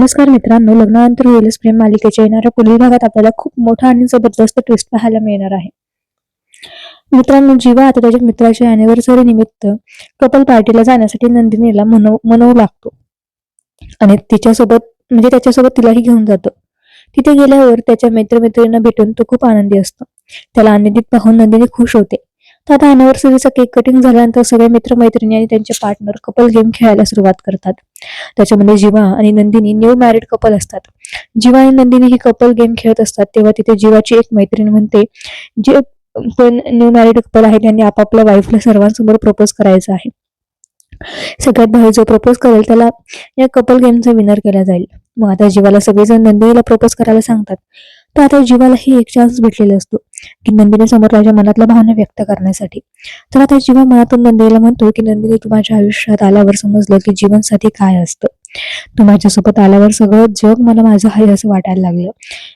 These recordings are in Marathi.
नमस्कार मित्रांनो लग्नानंतर होईलच प्रेम मालिकेच्या येणाऱ्या पुढील भागात आपल्याला खूप मोठा आणि जबरदस्त ट्विस्ट पाहायला मिळणार आहे. मित्रांनो जीवा आता त्याच्या मित्राच्या अॅनिव्हर्सरी निमित्त कपल पार्टीला जाण्यासाठी नंदिनीला मनव मनवू लागतो. आणि तिच्यासोबत म्हणजे त्याच्यासोबत तिलाही घेऊन जातो. तिथे गेल्यावर त्याच्या मित्रमैत्रिणींना भेटून तो खूप आनंदी असतो. त्याला आनंदीत पाहून नंदिनी खुश होते. आता अॅनिव्हर्सरीचा केक कटिंग झाल्यानंतर सगळे मित्रमैत्रिणी आणि त्यांचे पार्टनर कपल गेम खेळायला सुरुवात करतात. त्याच्यामध्ये जीवा आणि नंदिनी न्यू मॅरिड कपल असतात. जीवा आणि नंदिनी ही कपल गेम खेळत असतात. तेव्हा तिथे जीवाची एक मैत्रीण म्हणते जे पण न्यू मॅरिड कपल आहे त्यांनी आपापल्या वाईफला सर्वांसमोर प्रपोज करायचं आहे. सगळ्यात भारी जो प्रपोज करेल त्याला या कपल गेमचा विनर केला जाईल. मग आता जीवाला सगळेजण नंदिनीला प्रपोज करायला सांगतात. तर आता जीवालाही एक चान्स भेटलेला असतो. की नंदिनी समोर माझ्या मनातल्या भावना व्यक्त करण्यासाठी. तर आता जीवा मनातून नंदिनीला म्हणतो की नंदिनी तू माझ्या आयुष्यात आल्यावर समजलं की जीवनसाथी काय असतं. तू माझ्यासोबत आल्यावर सगळं जग मला माझं आहे असं वाटायला लागलं.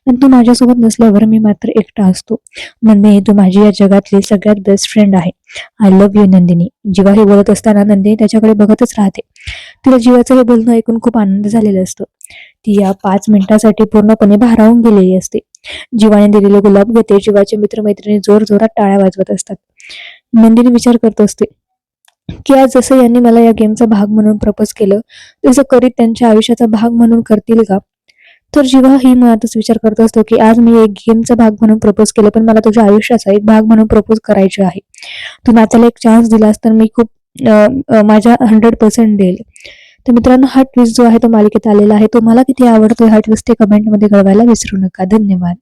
आणि तू माझ्यासोबत नसल्यावर मी मात्र एकटा असतो. नंदिनी तू माझी या जगातली सगळ्यात बेस्ट फ्रेंड आहे. I love you Nandini. Jiva हे बोलत असताना नंदिनी त्याच्याकडे बघतच राहते. तिला जीवाचं हे बोलणं ऐकून खूप आनंद झालेला असतो. ती या पाच मिनिटासाठी पूर्णपणे भारावून गेलेली असते. जीवाने दिलेले गुलाब घेते जीवाचे मित्रमैत्रिणी जोर जोरात टाळ्या वाजवत असतात. नंदिनी विचार करत असते की आज जसं यांनी मला या गेमचा भाग म्हणून प्रपोज केलं तसं करीत त्यांच्या आयुष्याचा भाग म्हणून करतील का? तर जीवा ही मनातच विचार करत असतो की आज मी एक गेमचा भाग म्हणून प्रपोज केलं पण मला तुझ्या आयुष्याचा एक भाग म्हणून प्रपोज करायचे आहे. तू नात्याला एक चान्स दिलास तर मी खूप अं, माझ्या हंड्रेड पर्सेंट देईल. तर मित्रांनो हा ट्विस्ट जो आहे तो मालिकेत आलेला आहे. तुम्हाला किती आवडतोय हा ट्विस्ट ते कमेंटमध्ये कळवायला विसरू नका. धन्यवाद.